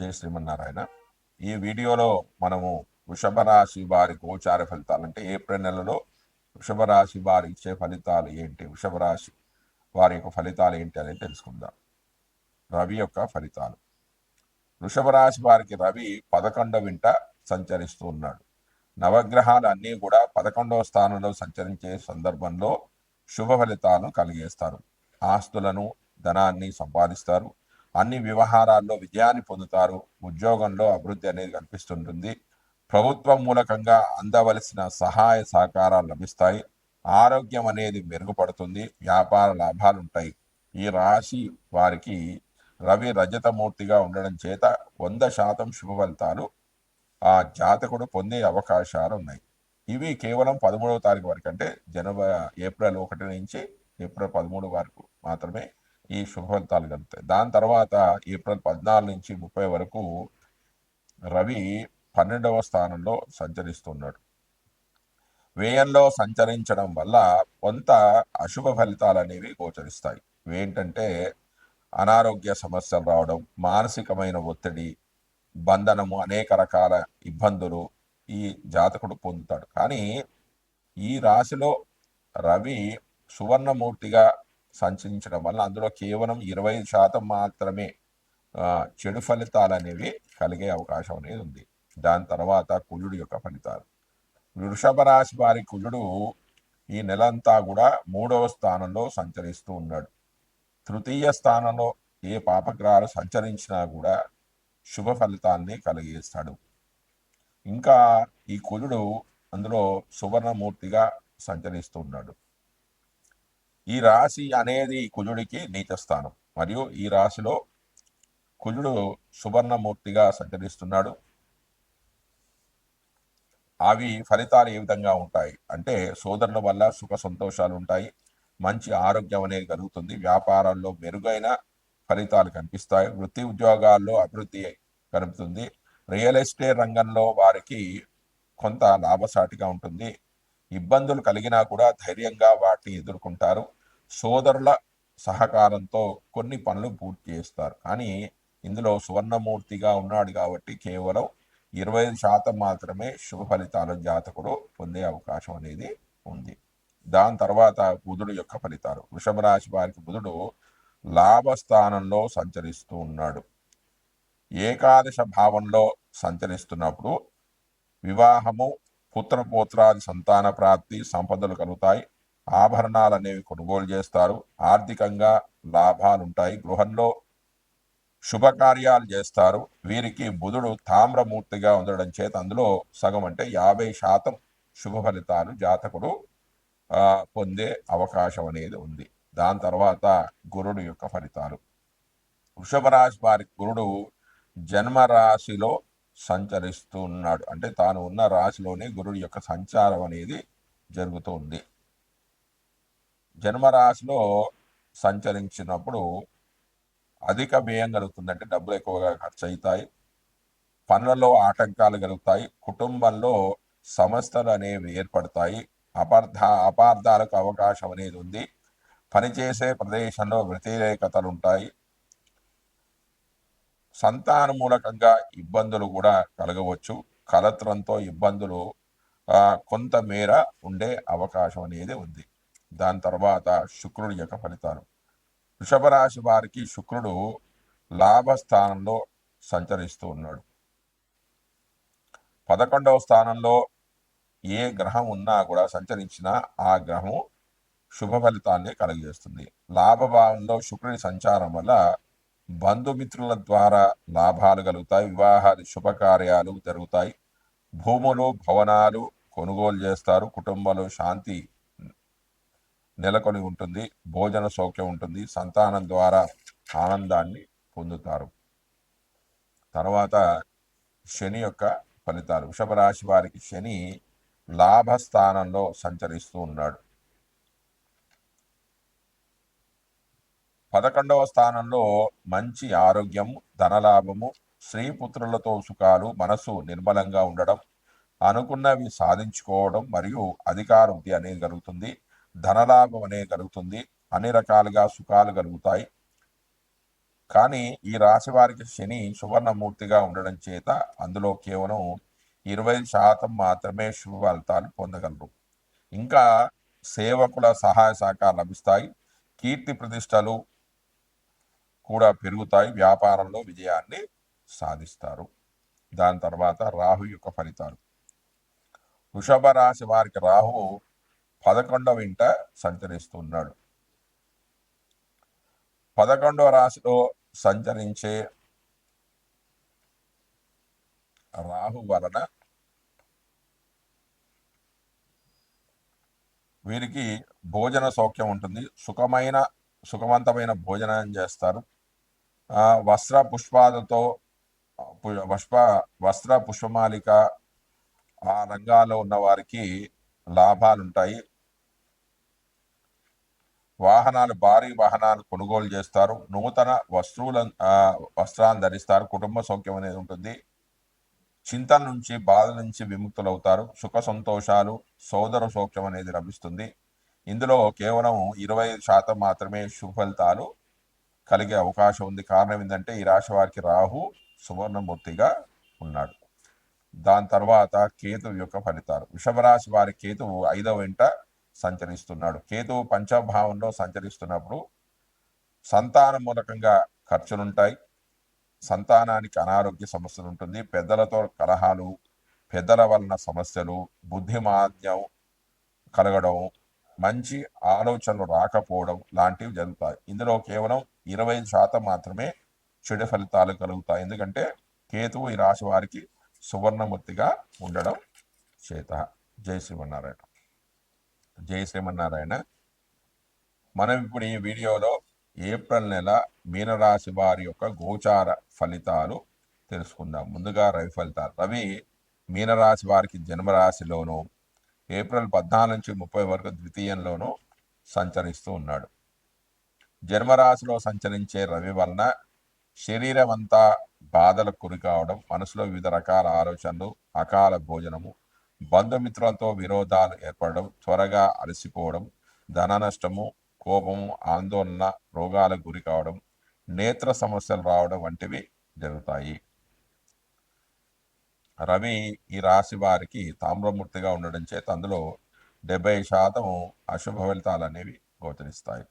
జై శ్రీమన్నారాయణ. ఈ వీడియోలో మనము వృషభ రాశి వారి గోచార ఫలితాలు అంటే ఏప్రిల్ నెలలో వృషభ రాశి వారి ఇచ్చే ఫలితాలు ఏంటి? వృషభ రాశి వారి యొక్క ఫలితాలు ఏంటి అనేది తెలుసుకుందాం. రవి యొక్క ఫలితాలు. వృషభ రాశి వారికి రవి పదకొండవ వింట సంచరిస్తూ ఉన్నాడు. నవగ్రహాలు అన్నీ కూడా పదకొండవ స్థానంలో సంచరించే సందర్భంలో శుభ ఫలితాలను కలిగేస్తారు. ఆస్తులను ధనాన్ని సంపాదిస్తారు. అన్ని వ్యవహారాల్లో విజయాన్ని పొందుతారు. ఉద్యోగంలో అభివృద్ధి అనేది కనిపిస్తుంటుంది. ప్రభుత్వం మూలకంగా అందవలసిన సహాయ సహకారాలు లభిస్తాయి. ఆరోగ్యం అనేది మెరుగుపడుతుంది. వ్యాపార లాభాలు ఉంటాయి ఈ రాశి వారికి రవి రజతమూర్తిగా ఉండడం చేత వంద శాతం శుభ ఫలితాలు ఆ జాతకుడు పొందే అవకాశాలు ఉన్నాయి. ఇవి కేవలం పదమూడవ తారీఖు వరకు అంటే జనవరి ఏప్రిల్ ఒకటి నుంచి ఏప్రిల్ పదమూడు వరకు మాత్రమే ఈ శుభ ఫలితాలు కలుగుతాయి. దాని తర్వాత ఏప్రిల్ పద్నాలుగు నుంచి ముప్పై వరకు రవి పన్నెండవ స్థానంలో సంచరిస్తున్నాడు. వ్యయంలో సంచరించడం వల్ల కొంత అశుభ ఫలితాలు అనేవి గోచరిస్తాయి. ఏంటంటే అనారోగ్య సమస్యలు రావడం మానసికమైన ఒత్తిడి బంధనము అనేక రకాల ఇబ్బందులు ఈ జాతకుడు పొందుతాడు. కానీ ఈ రాశిలో రవి సువర్ణమూర్తిగా సంచరించడం వల్ల అందులో కేవలం ఇరవై శాతం మాత్రమే చెడు ఫలితాలు అనేవి కలిగే అవకాశం అనేది ఉంది. దాని తర్వాత కుజుడు యొక్క ఫలితాలు. వృషభ రాశి వారి కుజుడు ఈ నెలంతా కూడా మూడవ స్థానంలో సంచరిస్తూ ఉన్నాడు. తృతీయ స్థానంలో ఏ పాపగ్రహాలు సంచరించినా కూడా శుభ ఫలితాన్ని కలిగిస్తాడు. ఇంకా ఈ కుజుడు అందులో సువర్ణమూర్తిగా సంచరిస్తూ ఉన్నాడు. ఈ రాశి అనేది కుజుడికి నీచ స్థానం మరియు ఈ రాశిలో కుజుడు సువర్ణమూర్తిగా సంచరిస్తున్నాడు. అవి ఫలితాలు ఏ విధంగా ఉంటాయి? అంటే సోదరుల వల్ల సుఖ సంతోషాలు ఉంటాయి. మంచి ఆరోగ్యం అనేది కలుగుతుంది. వ్యాపారాల్లో మెరుగైన ఫలితాలు కనిపిస్తాయి. వృత్తి ఉద్యోగాల్లో అభివృద్ధి కలుగుతుంది. రియల్ ఎస్టేట్ రంగంలో వారికి కొంత లాభసాటిగా ఉంటుంది. ఇబ్బందులు కలిగినా కూడా ధైర్యంగా వాటిని ఎదుర్కొంటారు. సోదరుల సహకారంతో కొన్ని పనులు పూర్తి చేస్తారు. కానీ ఇందులో సువర్ణమూర్తిగా ఉన్నాడు కాబట్టి కేవలం ఇరవై ఐదు శాతం మాత్రమే శుభ ఫలితాలు జాతకుడు పొందే అవకాశం అనేది ఉంది. దాని తర్వాత బుధుడు యొక్క ఫలితాలు. వృషభ రాశి వారికి బుధుడు లాభస్థానంలో సంచరిస్తూ ఉన్నాడు. ఏకాదశ భావంలో సంచరిస్తున్నప్పుడు వివాహము పుత్రపోత్రాది సంతాన ప్రాప్తి సంపదలు కలుగుతాయి. ఆభరణాలు అనేవి కొనుగోలు చేస్తారు. ఆర్థికంగా లాభాలు ఉంటాయి గృహంలో శుభకార్యాలు చేస్తారు. వీరికి బుధుడు తామ్రమూర్తిగా ఉండడం చేత అందులో సగం అంటే యాభై శాతం శుభ ఫలితాలు జాతకుడు పొందే అవకాశం అనేది ఉంది. దాని తర్వాత గురుడు యొక్క ఫలితాలు. వృషభ రాశి వారి గురుడు జన్మ రాశిలో అంటే తాను ఉన్న రాశిలోనే గురుడు యొక్క సంచారం అనేది జరుగుతూ ఉంది. జన్మరాశిలో సంచరించినప్పుడు అధిక వ్యయం కలుగుతుంది అంటే డబ్బులు ఎక్కువగా ఖర్చు అవుతాయి పనులలో ఆటంకాలు కలుగుతాయి. కుటుంబంలో సమస్యలు అనేవి ఏర్పడతాయి. అపార్థ అపార్థాలకు అవకాశం అనేది ఉంది. పనిచేసే ప్రదేశంలో వ్యతిరేకతలు ఉంటాయి. సంతాన మూలకంగా ఇబ్బందులు కూడా కలగవచ్చు. కలత్రంతో ఇబ్బందులు కొంతమేర ఉండే అవకాశం అనేది ఉంది. దాని తర్వాత శుక్రుడి యొక్క ఫలితాలు. వృషభ రాశి వారికి శుక్రుడు లాభస్థానంలో సంచరిస్తూ ఉన్నాడు. పదకొండవ స్థానంలో ఏ గ్రహం ఉన్నా కూడా సంచరించినా ఆ గ్రహం శుభ ఫలితాన్ని కలిగజేస్తుంది. లాభభావంలో శుక్రుని సంచారం వల్ల బంధుమిత్రుల ద్వారా లాభాలు కలుగుతాయి వివాహాది శుభకార్యాలు జరుగుతాయి. భూములు భవనాలు కొనుగోలు చేస్తారు కుటుంబంలో శాంతి నెలకొని ఉంటుంది భోజన సౌఖ్యం ఉంటుంది సంతానం ద్వారా ఆనందాన్ని పొందుతారు. తర్వాత శని యొక్క ఫలితాలు. వృషభ రాశి వారికి శని లాభస్థానంలో సంచరిస్తూ ఉన్నాడు. పదకొండవ స్థానంలో మంచి ఆరోగ్యము ధనలాభము స్త్రీపుత్రులతో సుఖాలు మనసు నిర్మలంగా ఉండడం అనుకున్నవి సాధించుకోవడం మరియు అధికార వృద్ధి అనేది కలుగుతుంది ధనలాభం అనేది కలుగుతుంది. అన్ని రకాలుగా సుఖాలు కలుగుతాయి. కానీ ఈ రాశి వారికి శని సువర్ణమూర్తిగా ఉండడం చేత అందులో కేవలం ఇరవై శాతం మాత్రమే శుభ ఫలితాలు పొందగలరు. ఇంకా సేవకుల సహాయ శాఖ లభిస్తాయి. కీర్తి ప్రతిష్టలు కూడా పెరుగుతాయి. వ్యాపారంలో విజయాన్ని సాధిస్తారు. దాని తర్వాత రాహు యొక్క ఫలితాలు. వృషభ రాశి వారికి రాహు పదకొండవ ఇంట సంచరిస్తున్నాడు. పదకొండవ రాశిలో సంచరించే రాహు వలన వీరికి భోజన సౌఖ్యం ఉంటుంది. సుఖమైన సుఖవంతమైన భోజనం చేస్తారు. ఆ, వస్త్ర పుష్పాలతో పుష్ప వస్త్ర పుష్పమాలిక ఆ రంగాల్లో ఉన్న వారికి లాభాలు ఉంటాయి వాహనాలు భారీ వాహనాలు కొనుగోలు చేస్తారు. నూతన వస్తువుల వస్త్రాలను ధరిస్తారు. కుటుంబ సౌఖ్యం అనేది ఉంటుంది. చింతన నుంచి బాధ నుంచి విముక్తులవుతారు. సుఖ సంతోషాలు సోదర సౌఖ్యం అనేది లభిస్తుంది. ఇందులో కేవలం ఇరవై శాతం మాత్రమే శుభ ఫలితాలు కలిగే అవకాశం ఉంది. కారణం ఏంటంటే ఈ రాశి వారికి రాహు సువర్ణమూర్తిగా ఉన్నాడు. దాని తర్వాత కేతువు యొక్క ఫలితాలు. వృషభరాశి వారి కేతువు ఐదవ ఇంట సంచరిస్తున్నాడు. కేతువు పంచభావంలో సంచరిస్తున్నప్పుడు సంతాన మూలకంగా ఖర్చులుంటాయి. సంతానానికి అనారోగ్య సమస్యలు ఉంటుంది పెద్దలతో కలహాలు పెద్దల వలన సమస్యలు బుద్ధిమాంద్యం కలగడం మంచి ఆలోచనలు రాకపోవడం లాంటివి జరుగుతాయి. ఇందులో కేవలం ఇరవై శాతం మాత్రమే చెడు ఫలితాలు కలుగుతాయి. ఎందుకంటే కేతువు ఈ రాశి వారికి సువర్ణమూర్తిగా ఉండడం చేత జై శ్రీమన్నారాయణ. జై శ్రీమన్నారాయణ. మనం ఇప్పుడు ఈ వీడియోలో ఏప్రిల్ నెల మీనరాశి వారి యొక్క గోచార ఫలితాలు తెలుసుకుందాం. ముందుగా రవి ఫలితాలు. రవి మీనరాశి వారికి జన్మరాశిలోను ఏప్రిల్ పద్నాలుగు నుంచి ముప్పై వరకు ద్వితీయంలోనూ సంచరిస్తూ ఉన్నాడు. జన్మరాశిలో సంచరించే రవి వలన శరీరం అంతా బాధలకు గురి కావడం మనసులో వివిధ రకాల ఆలోచనలు అకాల భోజనము బంధుమిత్రులతో విరోధాలు ఏర్పడడం త్వరగా అలసిపోవడం ధన నష్టము కోపము ఆందోళన రోగాలకు గురి కావడం నేత్ర సమస్యలు రావడం వంటివి జరుగుతాయి. రవి ఈ రాశి వారికి తామ్రమూర్తిగా ఉండడం చేత అందులో డెబ్బై శాతం అశుభ ఫలితాలు అనేవి గోచరిస్తాయి.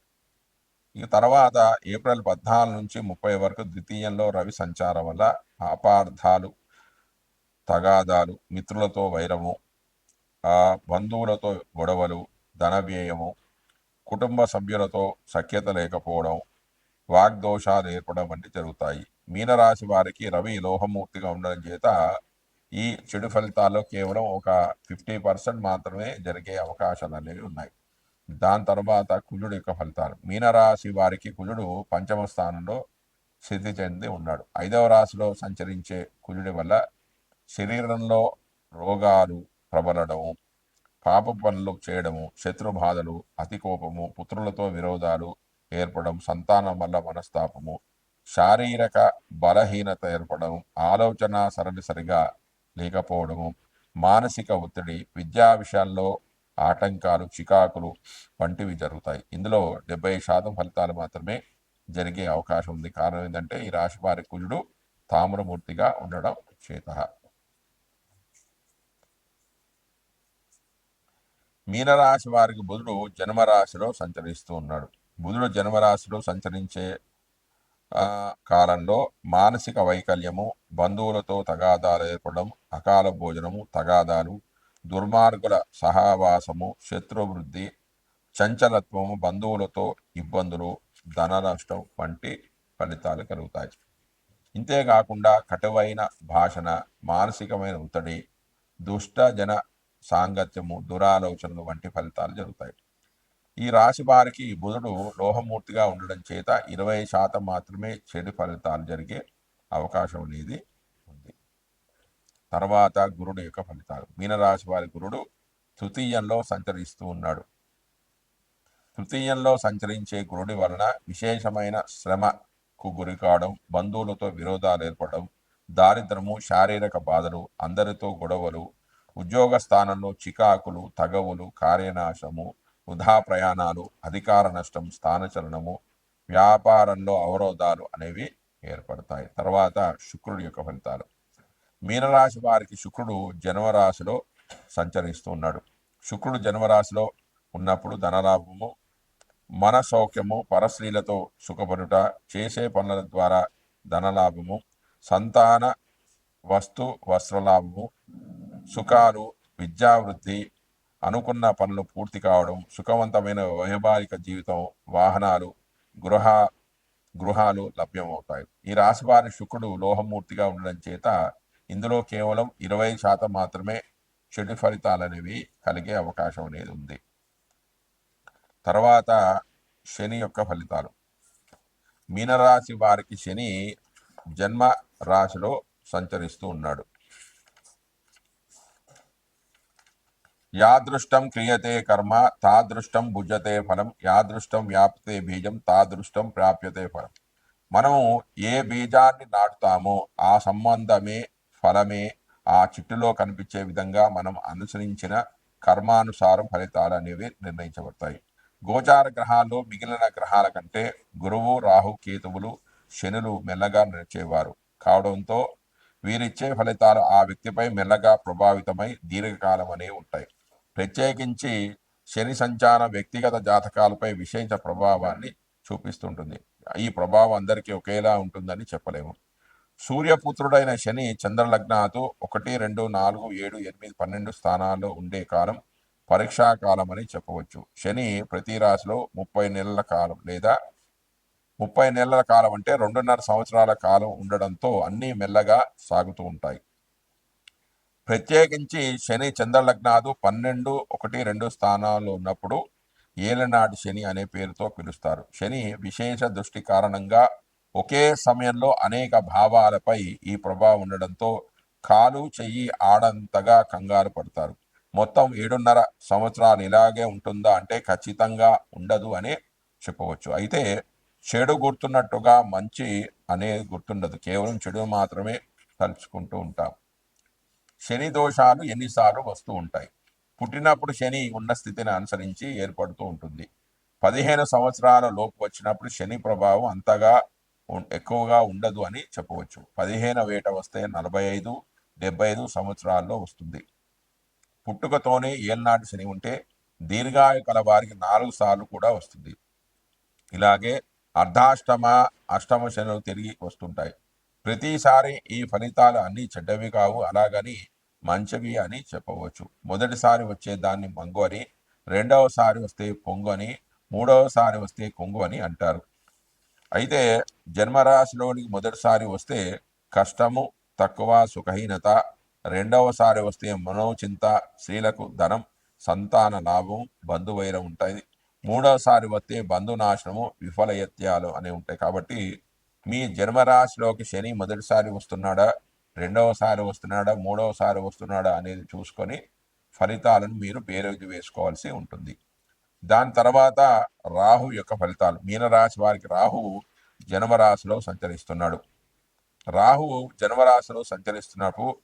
ఇక తర్వాత ఏప్రిల్ పద్నాలుగు నుంచి ముప్పై వరకు ద్వితీయంలో రవి సంచారం వల్ల అపార్థాలు తగాదాలు మిత్రులతో వైరము బంధువులతో గొడవలు ధన వ్యయము కుటుంబ సభ్యులతో సఖ్యత లేకపోవడం వాగ్దోషాలు ఏర్పడడం వంటి జరుగుతాయి. మీనరాశి వారికి రవి లోహమూర్తిగా ఉండడం చేత ఈ చెడు ఫలితాల్లో కేవలం ఒక ఫిఫ్టీ పర్సెంట్ మాత్రమే జరిగే అవకాశాలు అనేవి ఉన్నాయి. దాని తర్వాత కుజుడు యొక్క ఫలితాలు. మీనరాశి వారికి కుజుడు పంచమ స్థానంలో స్థితి చెంది ఉన్నాడు. ఐదవ రాశిలో సంచరించే కుజుడి వల్ల శరీరంలో రోగాలు ప్రబలడము పాప పనులు చేయడము శత్రు బాధలు అతి కోపము పుత్రులతో విరోధాలు ఏర్పడడం సంతానం వల్ల మనస్తాపము శారీరక బలహీనత ఏర్పడడం ఆలోచన సరళి సరిగా లేకపోవడము మానసిక ఒత్తిడి విద్యా విషయాల్లో ఆటంకాలు చికాకులు వంటివి జరుగుతాయి. ఇందులో డెబ్బై శాతం ఫలితాలు మాత్రమే జరిగే అవకాశం ఉంది. కారణం ఏంటంటే ఈ రాశి వారి కుజుడు తామ్రమూర్తిగా ఉండడం చేత. మీనరాశి వారికి బుధుడు జన్మరాశిలో సంచరిస్తూ ఉన్నాడు. బుధుడు జన్మరాశిలో సంచరించే కాలంలో మానసిక వైకల్యము బంధువులతో తగాదాలు ఏర్పడడం అకాల భోజనము తగాదాలు దుర్మార్గుల సహవాసము శత్రువృద్ధి చంచలత్వము బంధువులతో ఇబ్బందులు ధన నష్టం వంటి ఫలితాలు కలుగుతాయి. ఇంతేకాకుండా కటువైన భాషణ మానసికమైన ఒత్తిడి దుష్టజన సాంగత్యము దురాలోచనలు వంటి ఫలితాలు జరుగుతాయి. ఈ రాశి వారికి బుధుడు లోహమూర్తిగా ఉండడం చేత ఇరవై శాతం మాత్రమే చెడు ఫలితాలు జరిగే అవకాశం అనేది తర్వాత గురుడు యొక్క ఫలితాలు. మీనరాశి వారి గురుడు తృతీయంలో సంచరిస్తూ ఉన్నాడు. తృతీయంలో సంచరించే గురుడి వలన విశేషమైన శ్రమకు గురి కావడం బంధువులతో విరోధాలు ఏర్పడడం దారిద్రము శారీరక బాధలు అందరితో గొడవలు ఉద్యోగ స్థానంలో చికాకులు తగవులు కార్యనాశము వృధా ప్రయాణాలు అధికార నష్టం స్థానచలనము వ్యాపారంలో అవరోధాలు అనేవి ఏర్పడతాయి. తర్వాత శుక్రుడి యొక్క ఫలితాలు. మీనరాశి వారికి శుక్రుడు జన్మరాశిలో సంచరిస్తూ ఉన్నాడు శుక్రుడు జన్మరాశిలో ఉన్నప్పుడు ధనలాభము మన సౌఖ్యము పరస్త్రీలతో సుఖపడుట చేసే పనుల ద్వారా ధనలాభము సంతాన వస్తు వస్త్రలాభము సుఖాలు విద్యావృద్ధి అనుకున్న పనులు పూర్తి కావడం సుఖవంతమైన వైభారిక జీవితం వాహనాలు గృహ గృహాలు లభ్యమవుతాయి. ఈ రాశి వారి శుక్రుడు లోహమూర్తిగా ఉండడం చేత ఇందులో కేవలం ఇరవై శాతం మాత్రమే చెడు ఫలితాలనేవి కలిగే అవకాశం అనేది ఉంది. తర్వాత శని యొక్క ఫలితాలు. మీనరాశి వారికి శని జన్మ రాశిలో సంచరిస్తూ ఉన్నాడు. యాదృష్టం క్రియతే కర్మ తాదృష్టం భుజతే ఫలం యాదృష్టం వ్యాప్తే బీజం తాదృష్టం ప్రాప్యతే ఫలం. మనము ఏ బీజాన్ని నాటుతామో ఆ సంబంధమే ఫలమే ఆ చిట్టులో కనిపించే విధంగా మనం అనుసరించిన కర్మానుసారం ఫలితాలు అనేవి నిర్ణయించబడతాయి. గోచార గ్రహాల్లో మిగిలిన గ్రహాల కంటే గురువు రాహు కేతువులు శనులు మెల్లగా నడిచేవారు కావడంతో వీరిచ్చే ఫలితాలు ఆ వ్యక్తిపై మెల్లగా ప్రభావితమై దీర్ఘకాలం అనేవి ఉంటాయి. ప్రత్యేకించి శని సంచారం వ్యక్తిగత జాతకాలపై విశేష ప్రభావాన్ని చూపిస్తుంటుంది. ఈ ప్రభావం అందరికీ ఒకేలా ఉంటుందని చెప్పలేము. సూర్యపుత్రుడైన శని చంద్రలగ్నాతో ఒకటి రెండు నాలుగు ఏడు ఎనిమిది పన్నెండు స్థానాల్లో ఉండే కాలం పరీక్షాకాలం అని చెప్పవచ్చు. శని ప్రతి రాశిలో ముప్పై నెలల కాలం లేదా ముప్పై నెలల కాలం అంటే రెండున్నర సంవత్సరాల కాలం ఉండడంతో అన్నీ మెల్లగా సాగుతూ ఉంటాయి. ప్రత్యేకించి శని చంద్రలగ్నాదు పన్నెండు ఒకటి రెండు స్థానాల్లో ఉన్నప్పుడు ఏలనాటి శని అనే పేరుతో పిలుస్తారు. శని విశేష దృష్టి కారణంగా ఒకే సమయంలో అనేక భావాలపై ఈ ప్రభావం ఉండడంతో కాలు చెయ్యి ఆడంతగా కంగారు పడతారు. మొత్తం ఏడున్నర సంవత్సరాలు ఇలాగే ఉంటుందా అంటే ఖచ్చితంగా ఉండదు అని చెప్పవచ్చు. అయితే చెడు గుర్తున్నట్టుగా మంచి అనేది గుర్తుండదు. కేవలం చెడు మాత్రమే తలుచుకుంటూ ఉంటాం. శని దోషాలు ఎన్నిసార్లు వస్తూ ఉంటాయి. పుట్టినప్పుడు శని ఉన్న స్థితిని అనుసరించి ఏర్పడుతూ ఉంటుంది. పదిహేను సంవత్సరాల లోపు వచ్చినప్పుడు శని ప్రభావం అంతగా ఎక్కువగా ఉండదు అని చెప్పవచ్చు. పదిహేను వేట వస్తే నలభై ఐదు డెబ్బై ఐదు సంవత్సరాల్లో వస్తుంది. పుట్టుకతోనే ఏళ్ళనాటి శని ఉంటే దీర్ఘాయు కల వారికి నాలుగు సార్లు కూడా వస్తుంది. ఇలాగే అర్ధాష్టమ అష్టమ శనులు తిరిగి వస్తుంటాయి. ప్రతిసారి ఈ ఫలితాలు అన్నీ చెడ్డవి కావు అలాగని మంచివి అని చెప్పవచ్చు. మొదటిసారి వచ్చే దాన్ని మంగు అని రెండవసారి వస్తే పొంగు అని మూడవసారి వస్తే కొంగు అని అంటారు. అయితే జన్మరాశిలోనికి మొదటిసారి వస్తే కష్టము తక్కువ సుఖహీనత. రెండవసారి వస్తే మనోచింత స్త్రీలకు ధనం సంతాన లాభం బంధువైరం ఉంటాయి. మూడవసారి వస్తే బంధునాశనము విఫలయత్యాలు అనేవి ఉంటాయి. కాబట్టి మీ జన్మరాశిలోకి శని మొదటిసారి వస్తున్నాడా రెండవసారి వస్తున్నాడా మూడవసారి వస్తున్నాడా అనేది చూసుకొని ఫలితాలను మీరు బేరేజు వేసుకోవాల్సి ఉంటుంది. దాని తర్వాత రాహు యొక్క ఫలితాలు. మీనరాశి వారికి రాహువు జన్మరాశిలో సంచరిస్తున్నాడు. రాహువు జన్మరాశిలో సంచరిస్తున్నప్పుడు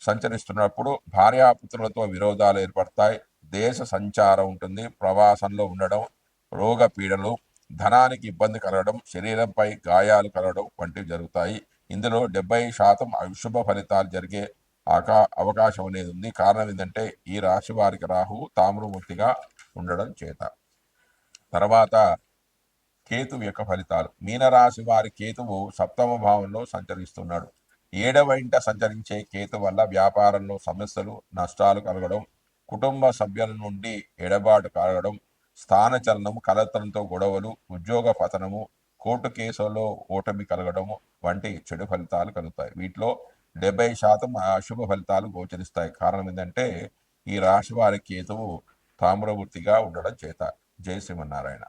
సంచరిస్తున్నప్పుడు భార్యాపుత్రులతో విరోధాలు ఏర్పడతాయి. దేశ సంచారం ఉంటుంది. ప్రవాసంలో ఉండడం రోగ పీడలు ధనానికి ఇబ్బంది కలగడం శరీరంపై గాయాలు కలగడం వంటివి జరుగుతాయి. ఇందులో డెబ్బై శాతం అశుభ ఫలితాలు జరిగే ఆకా అవకాశం అనేది ఉంది. కారణం ఏంటంటే ఈ రాశి వారికి రాహు తామ్రమూర్తిగా ఉండడం చేత. తర్వాత కేతువు యొక్క ఫలితాలు. మీనరాశి వారి కేతువు సప్తమ భావంలో సంచరిస్తున్నాడు. ఏడవ ఇంట సంచరించే కేతు వల్ల వ్యాపారంలో సమస్యలు నష్టాలు కలగడం కుటుంబ సభ్యుల నుండి ఎడబాటు కలగడం స్థానచలనం కలతలతో గొడవలు ఉద్యోగ పతనము కోర్టు కేసుల్లో ఓటమి కలగడము వంటి చెడు ఫలితాలు కలుగుతాయి. వీటిలో డెబ్బై శాతం అశుభ ఫలితాలు గోచరిస్తాయి. కారణం ఏంటంటే ఈ రాశి వారి కేతువు తామ్రవృత్తిగా ఉండడం చేత. జై శ్రీమన్నారాయణ